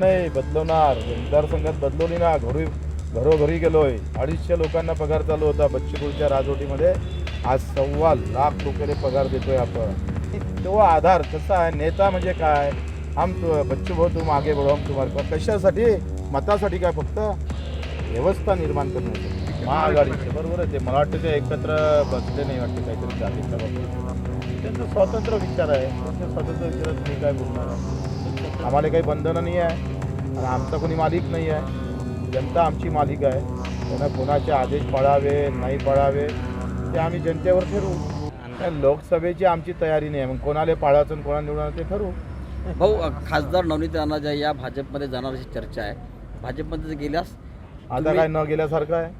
नाही बदलवणार. मतदारसंघात बदलवली ना घरी घरोघरी गेलोय. अडीचशे लोकांना पगार चालू होता बच्चीपूरच्या राजवटीमध्ये. आज सव्वा लाख रुपये पगार देतोय आपण. तो आधार कसा आहे नेता म्हणजे काय? आम तू बच्चू भाऊ तू मागे बढो तुम्हाला कशासाठी? मतासाठी काय फक्त? व्यवस्था निर्माण करण्यासाठी. महाआघाडीचे. बरोबर आहे ते. मला वाटतं ते एकत्र बसले नाही वाटतं काहीतरी जातीच्या बाबतीत. त्यांचं स्वतंत्र विचार आहे. त्यांच्या स्वतंत्र विचारात मी काय बोलणार आहे? आम्हाला काही बंधनं नाही आहे आणि आमचा कोणी मालिक नाही आहे. जनता आमची मालिक आहे. त्यांना कोणाचे आदेश पाळावे नाही पाळावे ते आम्ही जनतेवर ठरवू. लोकसभेची आमची तयारी नाही आहे. मग कोणाला पाळायचं आणि कोणाला निवडणार ते ठरवू. भाऊ खासदार नवनीत राणा ज्या या भाजपमध्ये जाणार अशी चर्चा आहे. भाजपमध्ये गेल्यास आता काय न गेल्यासारखं आहे?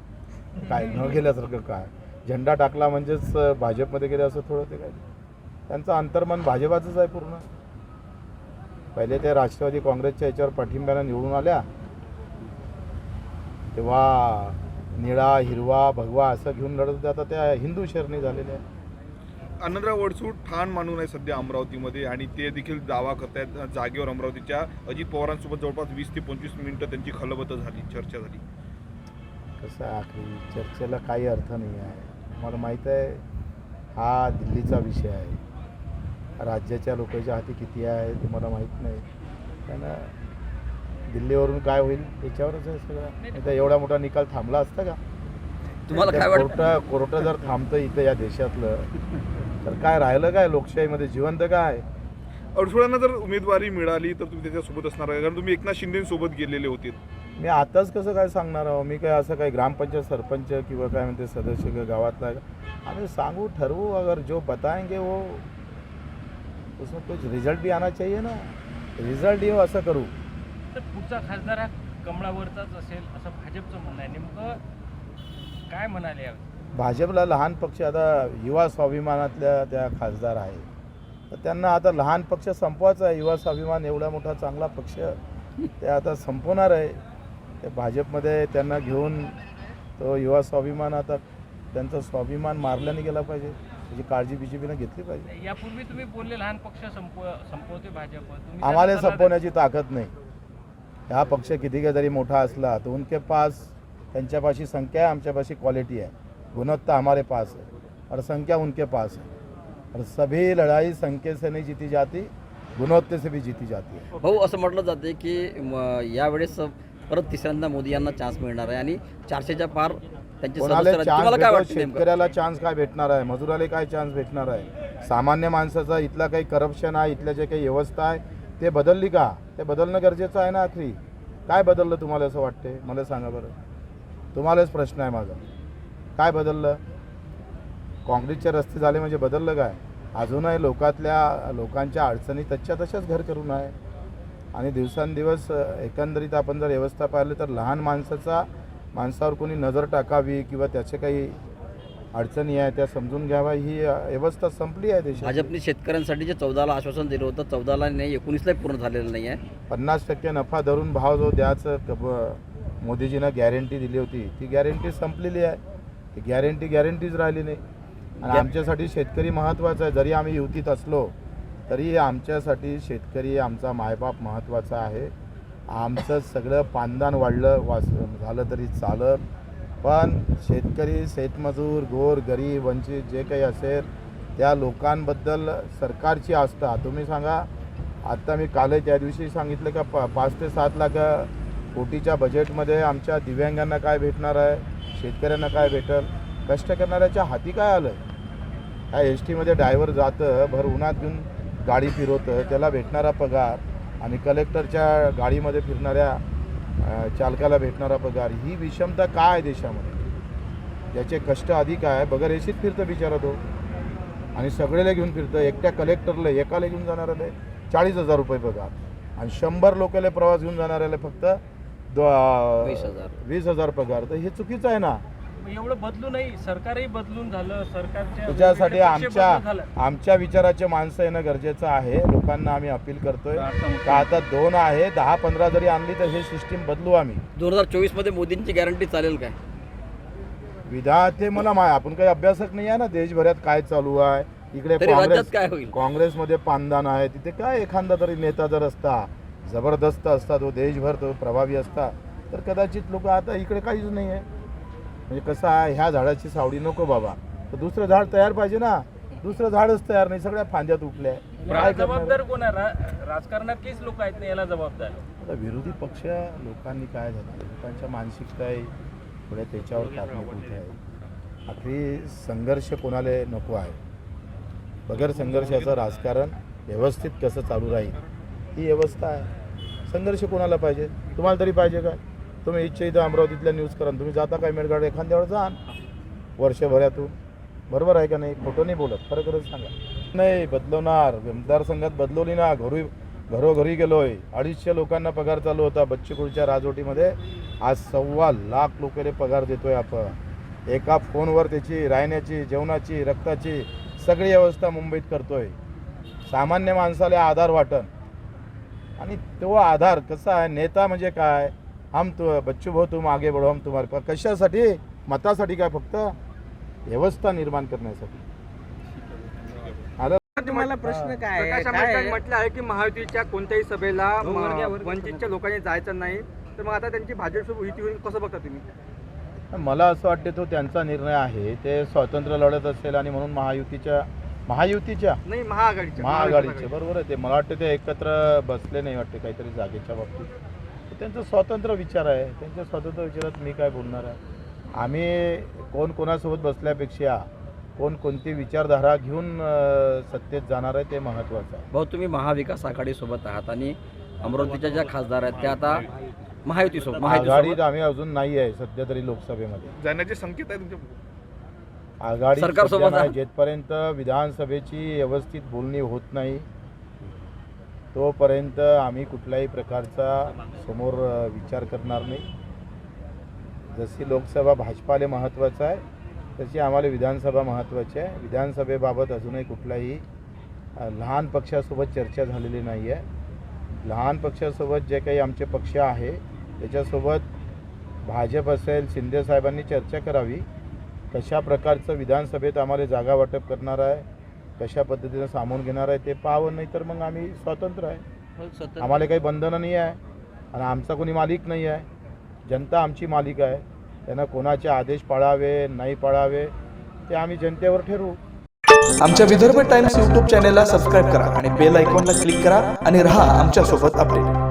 काय न गेल्यासारखं काय? झेंडा टाकला म्हणजेच भाजपमध्ये गेले असं थोडं ते काय? त्यांचं अंतर्मन भाजपाचंच आहे पूर्ण. पहिले ते राष्ट्रवादी काँग्रेसच्या याच्यावर पाठिंब्यानं निवडून आल्या. तेव्हा निळा हिरवा भगवा असं घेऊन लढत होते आता त्या हिंदू शरणी झालेल्या आहे आनंदराव वडसूट ठाण मानून आहे सध्या अमरावतीमध्ये आणि ते देखील दावा करतायत जागेवर अमरावतीच्या अजित पवारांसोबत जवळपास वीस ते पंचवीस मिनिटं त्यांची खलबत झाली चर्चा झाली. कसं आखरी? चर्चेला काही अर्थ नाही आहे. मला माहीत आहे हा दिल्लीचा विषय आहे. राज्याच्या लोकांच्या हाती किती आहे ते मला माहीत नाही. त्यानं दिल्लीवरून काय होईल याच्यावरच आहे सगळं. नाही तर एवढा मोठा निकाल थांबला असता का? तुम्हाला काय वाटतं? कोर्ट कोर्ट जर थांबतं इथं या देशातलं तर काय राहिलं काय लोकशाहीमध्ये? जिवंत काय? अडसुळांना जर उमेदवारी मिळाली तर तुम्ही त्याच्यासोबत असणार आहे. कारण तुम्ही एकनाथ शिंदेसोबत गेलेले होते. मी आताच कसं काय सांगणार आहो? मी काय असं काय ग्रामपंचायत सरपंच किंवा काय म्हणते सदस्य किंवा गावातला आम्ही सांगू ठरवू. अगर जो बताएंगे वो उसमें कुछ रिजल्ट भी आना चाहिए ना। रिझल्ट येऊ असं करू। तर पुढचा खासदार हा कमळावरचाच असेल असं भाजपचं म्हणणं आहे. नेमकं काय म्हणाले यावेळी? भाजपला लहान पक्ष आता युवा स्वाभिमानातल्या त्या खासदार आहे तर त्यांना आता लहान पक्ष संपवायचा आहे. युवा स्वाभिमान एवढा मोठा चांगला पक्ष ते आता संपवणार आहे. ते भाजपमध्ये त्यांना घेऊन तो युवा स्वाभिमान आता त्यांचा स्वाभिमान मारल्याने गेला पाहिजे. त्याची काळजी बी जे पीनं घेतली पाहिजे. यापूर्वी तुम्ही बोलले लहान पक्ष संपव संपवते भाजप. तुम्ही आम्हाला संपवण्याची ताकद नाही. हा पक्ष किती का जरी मोठा असला तर उनके पास त्यांच्यापाशी संख्या आहे आमच्यापाशी क्वालिटी आहे. गुणवत्ता हमारे पास है और संख्या उनके पास है और सभी लड़ाई संख्या से नहीं जीती जाती गुणवत्ते से भी जीती जाती है. भाऊ असं म्हटलं जाते की म, यावेळेस परत तिसऱ्यांदा मोदी यांना चान्स मिळणार आहे आणि चारशेच्या पार त्यांचे कोणाला सदस्य राहतील. चान्स तुम्हाला काय भेटो वाटतं नेमकं? शेतकऱ्याला चान्स काय भेटणार आहे? मजुराला काय चान्स भेटणार आहे? सामान्य माणसाचा इथला काही करप्शन आहे इथल्या जे काही व्यवस्था आहे ते बदलली का? ते बदलणं गरजेचं आहे ना आखरी. काय बदललं तुम्हाला असं वाटते मला सांगा बरं. तुम्हालाच प्रश्न आहे माझा. काय बदललं? काँग्रेसचे रस्ते झाले म्हणजे बदललं काय? अजूनही लोकातल्या लोकांच्या अडचणी तशा तशाच घर करून आहे. आणि दिवसांदिवस अ, एकंदरीत आपण जर व्यवस्था पाहिली तर लहान माणसाचा माणसावर कोणी नजर टाकावी किंवा त्याचे काही अडचणी आहे त्या समजून घ्यावा ही व्यवस्था संपली आहे देशात भाजपने शेतकऱ्यांसाठी जे चौदाला आश्वासन दिलं होतं चौदाला नाही एकोणीसलाही पूर्ण झालेलं नाही आहे. पन्नास टक्के नफा धरून भाव जो ब- मोदीजीनं गॅरंटी दिली होती ती गॅरंटी संपलेली आहे. ती गॅरंटी गॅरंटीच राहिली नाही. आणि आमच्यासाठी शेतकरी महत्त्वाचा आहे. जरी आम्ही युतीत असलो तरी आमच्यासाठी शेतकरी आमचा मायबाप महत्त्वाचा आहे. आमचं सगळं पानदान वाढलं वास झालं तरी चालत. पण शेतकरी शेतमजूर गोर गरीब वंचित जे काही असेल त्या लोकांबद्दल सरकारची आस्था. तुम्ही सांगा आत्ता मी काल त्या दिवशी सांगितलं का पा पाच ते सात लाख कोटीच्या बजेटमध्ये आमच्या दिव्यांगांना काय भेटणार आहे? शेतकऱ्यांना काय भेटल? कष्ट करणाऱ्याच्या हाती काय आलं ह्या एस टीमध्ये ड्रायव्हर जातं भर उन्हात घेऊन गाडी फिरवतं त्याला भेटणारा पगार. आणि कलेक्टरच्या गाडीमध्ये फिरणाऱ्या चालकाला भेटणारा पगार ही विषमता काय आहे देशामध्ये? ज्याचे कष्ट अधिक आहे. बगर एसीत फिरतं बिचारा तो. आणि सगळेला घेऊन फिरतं. एकट्या कलेक्टरला एकाला घेऊन जाणाऱ्याला चाळीस हजार रुपये पगार. आणि शंभर लोकांना प्रवास घेऊन जाणाऱ्याला फक्त दो- वीस हजार. वीस हजार पगार. तर हे चुकीचं आहे ना? एवढं बदलू नाही. सरकारही बदलून झालं. सरकारच्या त्याच्यासाठी आमच्या. आमच्या विचाराचे माणसं येणं गरजेचं आहे. लोकांना आम्ही अपील करतोय. का आता दोन आहे दहा पंधरा जरी आणली तर हे सिस्टीम बदलू आम्ही. दोन हजार चोवीसमध्ये मोदींची गॅरंटी चालेल काय? विधा ते मला आपण काही अभ्यासक नाही आहे ना? देशभरात काय चालू आहे? इकडे काँग्रेस काय होईल? काँग्रेसमध्ये पानदान आहे. तिथे काय एखादा तरी नेता जर असता जबरदस्त असता तो देशभर तो प्रभावी असता तर कदाचित लोक आता इकडे काहीच नाही आहे. म्हणजे कसं आहे ह्या झाडाची सावडी नको बाबा. तर दुसरं झाड तयार पाहिजे ना. दुसरं झाडच तयार नाही सगळ्या फांद्या तुटल्या याला? जबाबदार कोण आहे? रा- राजकारणातलीच लोक आहेत ना याला जबाबदार. आता विरोधी पक्ष लोकांनी काय झालं? लोकांच्या मानसिकता आहे थोड्या त्याच्यावर कारणीभूत आहे आखरी संघर्ष कोणाला नको आहे? बगैर संघर्षाचं राजकारण व्यवस्थित कसं चालू राहील? ही व्यवस्था आहे. संघर्ष कोणाला पाहिजे? तुम्हाला तरी पाहिजे काय तुम्ही इच्छा इथं अमरावतीतल्या न्यूज करा तुम्ही जाता काय मेळघाट एखाद्यावर जा. वर्षभरातून. बरोबर आहे का नाही? खोटं नाही बोलत. खरं खरंच सांगा. नाही बदलवणार. मतदारसंघात बदलवली ना. घरी घरोघरी गेलोय. अडीचशे लोकांना पगार चालू होता बच्चीकुळच्या राजवटीमध्ये. आज सव्वा लाख लोकांना पगार देतोय आपण. एका फोनवर त्याची राहण्याची जेवणाची रक्ताची सगळी व्यवस्था मुंबईत करतोय. सामान्य माणसाला आधार वाटन आणि तो आधार कसा आहे? नेता म्हणजे काय? हम तू बच्चू भाऊ तुम आगे बढो हम तुम्हारे पास। कशासाठी? मतासाठी काय फक्त? व्यवस्था निर्माण करण्यासाठी. आलं तुम्हाला प्रश्न काय आहे? प्रकाश काय आंबेडकरांनी आहे? म्हटलं आहे की महायुतीच्या कोणत्याही सभेला हो, म- वर्ग्या- वर्ग्या- वंचितच्या लोकांनी जायचं नाही. तर मग आता त्यांची युती होईल कसं बघता तुम्ही? मला असं वाटते तो त्यांचा निर्णय आहे. ते स्वतंत्र लढत असेल आणि म्हणून महायुतीच्या महायुतीच्या? नाही महाआघाडीच्या. महाआघाडीचे बरोबर आहे. ते मला वाटतं ते एकत्र बसले नाही वाटते काहीतरी जागेच्या बाबतीत. त्यांचा स्वतंत्र विचार आहे त्यांच्या स्वतंत्र विचारात मी काय बोलणार आहे आम्ही कोण कोणासोबत बसल्यापेक्षा कोण कोणती विचारधारा घेऊन सत्तेत जाणार आहे ते महत्त्वाचं आहे भाऊ तुम्ही महाविकास आघाडीसोबत आहात आणि अमरावतीच्या ज्या खासदार आहेत त्या आता महायुतीसोबत आघाडीत महायुतीसोबत आम्ही अजून नाही आहे सध्या तरी लोकसभेमध्ये जाण्याचे संकेत आहे तुमच्या आघाडी सरकारसोबत सध्या नाही. आहे. जेथपर्यंत विधानसभेची व्यवस्थित बोलणी होत नाही तोपर्यंत आम्ही कुठल्याही प्रकारचा समोर विचार करणार नाही. जशी लोकसभा भाजपाला महत्त्वाचं आहे तशी आम्हाला विधानसभा महत्त्वाची आहे. विधानसभेबाबत अजूनही कुठलाही लहान पक्षासोबत चर्चा झालेली नाही आहे. लहान पक्षासोबत जे काही आमचे पक्ष आहे त्याच्यासोबत भाजप असेल शिंदे साहेबांनी चर्चा करावी. कशा प्रकारचं विधानसभेत आम्हाला जागा वाटप करणार आहे कशा पद्धतीनं सामावून घेणार आहे ते पाहावं नाही तर मग आम्ही स्वतंत्र आहे. आम्हाला काही बंधनं नाही आहे आणि आमचा कोणी मालिक नाही आहे. जनता आमची मालिक आहे. त्यांना कोणाचे आदेश पाळावे नाही पाळावे ते आम्ही जनतेवर ठरवू. आमच्या विदर्भ टाइम्स यूट्यूब चॅनेलला सबस्क्राईब करा आणि बेल आयकॉनला क्लिक करा आणि रहा आमच्यासोबत अपडेट.